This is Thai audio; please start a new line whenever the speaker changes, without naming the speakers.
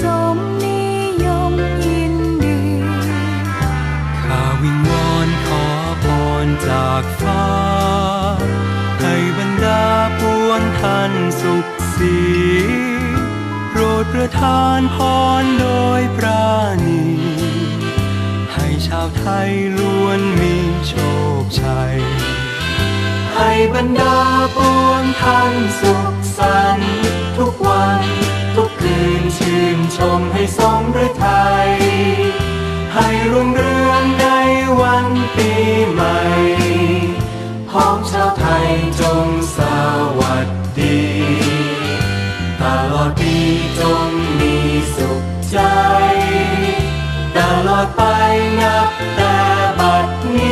สมนิยมยินดี
ข้าวิงวอนขอพรจากฟ้า ให้บรรดาปวงท่านสุขสีโปรดประทานพรโดยปราณีให้ชาวไทยล้วนมีโชคชัยให้บรรดาปวงท่านสุขสันต์ นชมให้สมฤทัยให้รุ่งเรืองในวันปีใหม่พ้องชาวไทยจงสวัสดี ตลอดปีจงมีสุขใจ ตลอดไปนับแต่บัดนี้